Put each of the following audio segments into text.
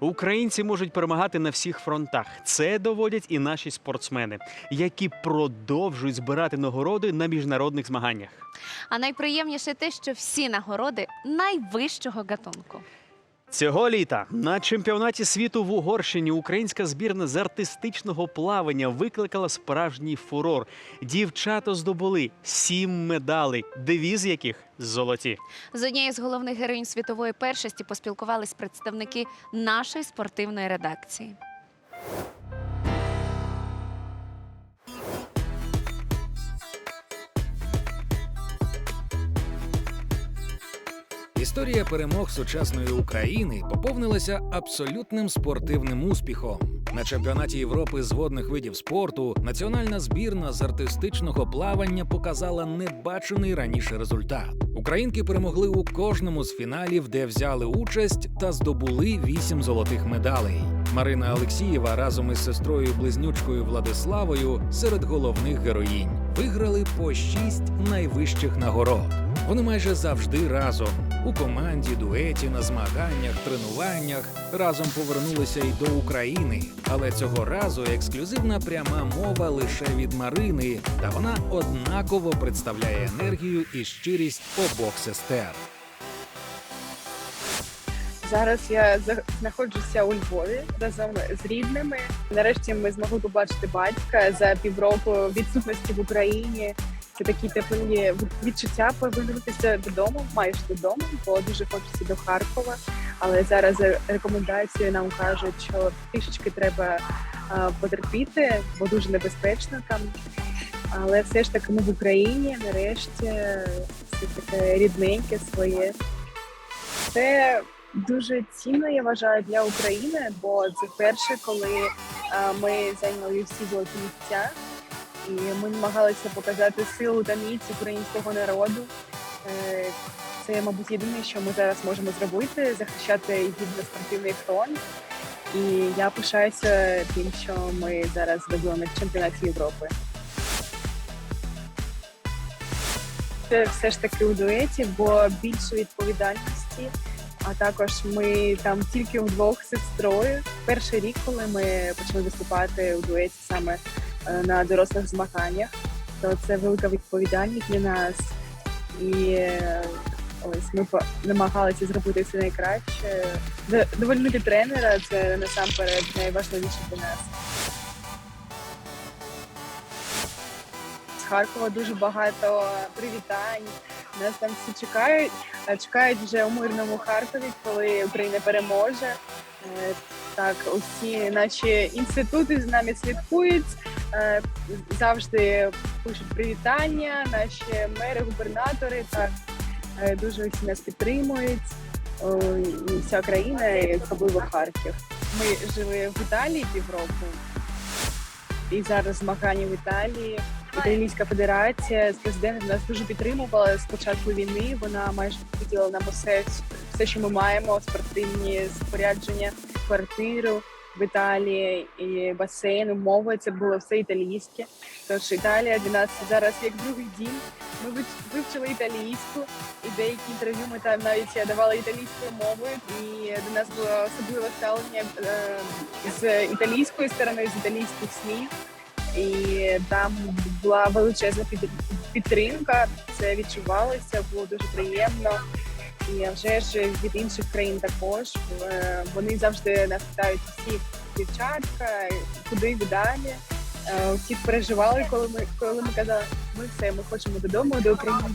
Українці можуть перемагати на всіх фронтах. Це доводять і наші спортсмени, які продовжують збирати нагороди на міжнародних змаганнях. А найприємніше те, що всі нагороди найвищого гатунку. Цього літа на чемпіонаті світу в Угорщині українська збірна з артистичного плавання викликала справжній фурор. Дівчата здобули сім медалей, девіз яких золоті. З однією з головних героїнь світової першості поспілкувались представники нашої спортивної редакції. Історія перемог сучасної України поповнилася абсолютним спортивним успіхом. На чемпіонаті Європи з водних видів спорту національна збірна з артистичного плавання показала небачений раніше результат. Українки перемогли у кожному з фіналів, де взяли участь та здобули вісім золотих медалей. Марина Олексієва разом із сестрою близнючкою Владиславою серед головних героїнь виграли по шість найвищих нагород. Вони майже завжди разом у команді, дуеті, на змаганнях, тренуваннях разом повернулися й до України. Але цього разу ексклюзивна пряма мова лише від Марини, та вона однаково представляє енергію і щирість обох сестер. Зараз я знаходжуся у Львові разом з рідними. Нарешті ми змогли побачити батька за півроку відсутності в Україні. Це такі теплі відчуття повернутися додому, майже додому, бо дуже хочеться до Харкова. Але зараз рекомендації нам кажуть, що трішечки треба потерпіти, бо дуже небезпечно там. Але все ж таки ми в Україні нарешті все таке рідненьке своє. Це дуже цінно, я вважаю, для України, бо це вперше, коли ми зайняли всі золоті місця, і ми намагалися показати силу та міць українського народу. Е, Це, мабуть, єдине, що ми зараз можемо зробити захищати гідно спортивний фронт. І я пишаюся тим, що ми зараз зробили на чемпіонаті Європи. Це все ж таки у дуеті, бо більше відповідальності. А також ми там тільки вдвох з сестрою. Перший рік, коли ми почали виступати у дуеті саме на дорослих змаганнях, то це велика відповідальність для нас. І е, ось ми намагалися зробити все найкраще. Задовольнити тренера це насамперед найважливіше для нас. З Харкова дуже багато привітань. Нас там всі чекають. Е, Чекають вже у мирному Харкові, коли Україна переможе. Е, Так, усі наші інститути з нами слідкують, е, завжди пишуть привітання. Наші мери, губернатори так е, дуже усі нас підтримують. І Вся країна, і особливо Харків. Ми жили в Італії півроку, і зараз змагання в Італії. Італійська федерація з президентом нас дуже підтримувала з початку війни. Вона майже виділила нам усе, все, що ми маємо, спортивні спорядження, квартиру в Італії і басейн, умови. Це було все італійське. Тож Італія для нас зараз як другий дім. Ми вивчили італійську, і деякі інтерв'ю ми там навіть давали італійською мовою. І до нас було особливе ставлення е, з італійської сторони, з італійських слів. І там була величезна під- підтримка. Це відчувалося, було дуже приємно. І вже ж від інших країн також. Е, Вони завжди нас питають всі дівчатка, куди ви далі. Е, Всі переживали, коли ми коли ми казали, ми все, ми хочемо додому до України.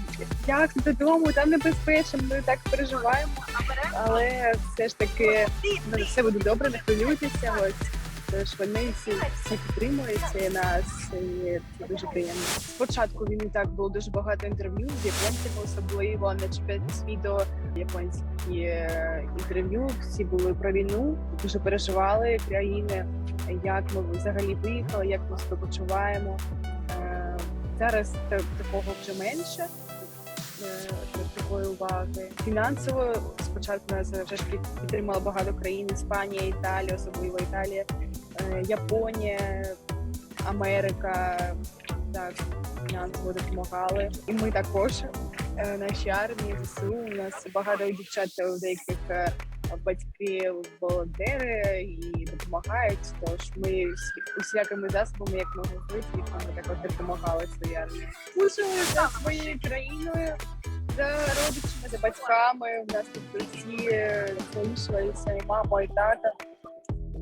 Як додому? Там небезпечно, ми так переживаємо. Але все ж таки ну, все буде добре, не хвилюйтеся. Ось Вони всі, всі підтримують і нас, і це дуже приємно. Спочатку війни так було дуже багато інтерв'ю з японцями, особливо на чемпіонаті світу японські е, інтерв'ю. Всі були про війну, дуже переживали країни, як ми взагалі виїхали, як ми себе почуваємо. Е, Зараз та- такого вже менше. Е, Такої уваги фінансово спочатку нас вже ж під- підтримала багато країн Іспанія, Італія, особливо Італія, е, Японія, Америка так фінансово допомагали. І ми також е, нашій армії ЗСУ. У нас багато дівчат деяких батьки волонтери і допомагають. Тож ми усілякими засобами, як могли, ми також допомагали своїй армії. Служили за своєю країною, за родичами, за батьками. У нас тут всі залишилися і мама, і тата.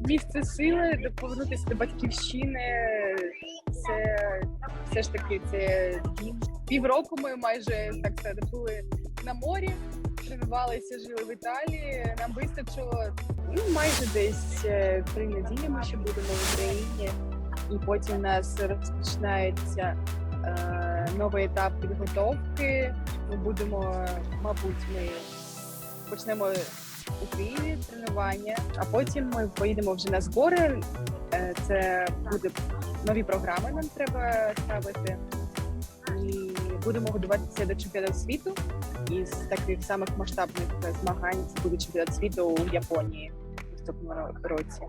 Місце сили повернутися до батьківщини. Це все ж таки це дім. Півроку ми майже так сказати були на морі, тренувалися, жили в Італії. Нам вистачило ну майже десь е, три неділі. Ми ще будемо в Україні, і потім у нас розпочинається е, новий етап підготовки. Ми будемо, мабуть, ми почнемо у Києві тренування, а потім ми поїдемо вже на збори. Е, Це буде нові програми. Нам треба ставити. Будемо готуватися до чемпіонату світу. Із таких самих масштабних змагань буде чемпіонат світу у Японії в наступному році.